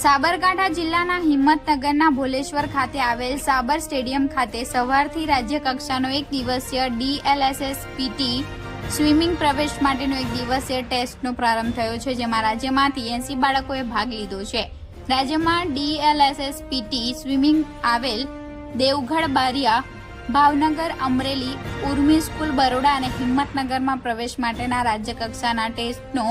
સાબરકાંઠા જિલ્લાના હિંમતનગરના ભોલેશ્વર ખાતે આવેલ સાબર સ્ટેડિયમ ખાતે સવારથી રાજ્ય કક્ષાનો એક દિવસીય ડીએલએસએસ પીટી સ્વિમિંગ પ્રવેશ માટેનો એક દિવસીય ટેસ્ટનો પ્રારંભ થયો છે, જેમાં રાજ્યમાંથી એસી બાળકોએ ભાગ લીધો છે. રાજ્યમાં ડીએલએસએસ પીટી સ્વિમિંગ આવેલ દેવગઢ બારિયા, ભાવનગર, અમરેલી, ઉર્મી સ્કૂલ, બરોડા અને હિંમતનગરમાં પ્રવેશ માટેના રાજ્ય કક્ષાના ટેસ્ટનો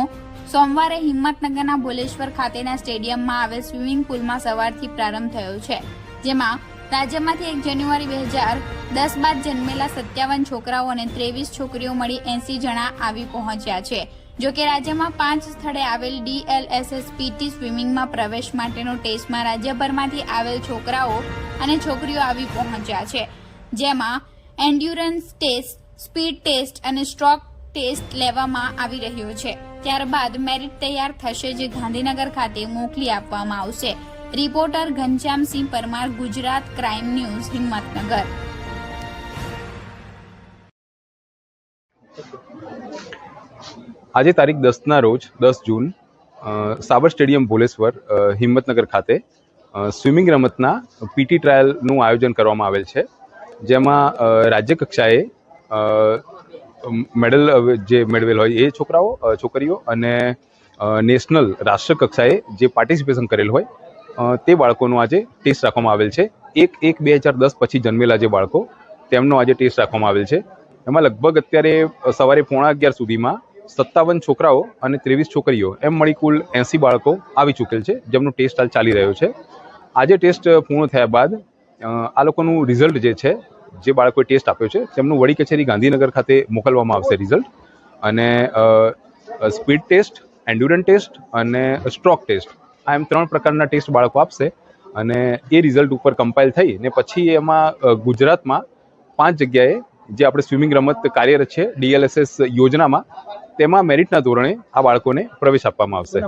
સોમવારે હિંમતનગરના ભોલેશ્વર ખાતેના સ્ટેડિયમમાં આવેલ સ્વિમિંગ પુલમાં સવારથી પ્રારંભ થયો છે, જેમાં રાજ્યમાંથી એક જાન્યુઆરી બે હજાર દસ બાદ જન્મેલા સત્યાવન છોકરાઓ અને ત્રેવીસ છોકરીઓ મળી એસી જણા આવી પહોંચ્યા છે જો કે રાજ્યમાં પાંચ સ્થળે આવેલ ડીએલએસએસ પીટી સ્વિમિંગમાં પ્રવેશ માટેનો ટેસ્ટમાં રાજ્યભરમાંથી આવેલ છોકરાઓ અને છોકરીઓ આવી પહોંચ્યા છે, જેમાં એન્ડ્યુરન્સ ટેસ્ટ, સ્પીડ ટેસ્ટ અને સ્ટ્રોક ટેસ્ટ લેવામાં આવી રહ્યો છે. ત્યારબાદ મેરિટ તૈયાર થશે જે ગાંધીનગર ખાતે મોકલી આપવામાં આવશે. Reporter Ghanshyamsinh Parmar, Gujarat crime news Himmatnagar. આજે તારીખ દસના રોજ, દસ જૂન સાબર સ્ટેડિયમ ભોલેશ્વર હિંમતનગર ખાતે સ્વિમિંગ રમતના પીટી ટ્રાયલનું આયોજન કરવામાં આવેલ છે. જેમાં રાજ્ય કક્ષાએ મેડલ જે મેળવેલ હોય એ છોકરાઓ છોકરીઓ અને નેશનલ રાષ્ટ્ર કક્ષાએ જે પાર્ટિસિપેશન કરેલ હોય તે બાળકોનો આજે ટેસ્ટ રાખવામાં આવેલ છે. એક એક બે હજાર દસ પછી જન્મેલા જે બાળકો, તેમનો આજે ટેસ્ટ રાખવામાં આવેલ છે. એમાં લગભગ અત્યારે સવારે પોણા અગિયાર સુધીમાં સત્તાવન છોકરાઓ અને ત્રેવીસ છોકરીઓ, એમ મળી કુલ એંસી બાળકો આવી ચૂકેલ છે, જેમનો ટેસ્ટ હાલ ચાલી રહ્યો છે. આજે ટેસ્ટ પૂર્ણ થયા બાદ આ લોકોનું રિઝલ્ટ જે છે જે બાળકોએ ટેસ્ટ આપ્યો છે, તેમનું વડી કચેરી ગાંધીનગર ખાતે મોકલવામાં આવશે રિઝલ્ટ અને સ્પીડ ટેસ્ટ એન્ડ્યુરન ટેસ્ટ અને સ્ટ્રોક ટેસ્ટ આ એમ ત્રણ પ્રકારના ટેસ્ટ બાળકો આપશે. અને એ રિઝલ્ટ ઉપર કમ્પાઇલ થઈ ને પછી એમાં ગુજરાતમાં પાંચ જગ્યાએ જે આપણે સ્વિમિંગ રમત કાર્યરત છે ડીએલએસએસ યોજનામાં, તેમાં મેરિટના ધોરણે આ બાળકોને પ્રવેશ આપવામાં આવશે.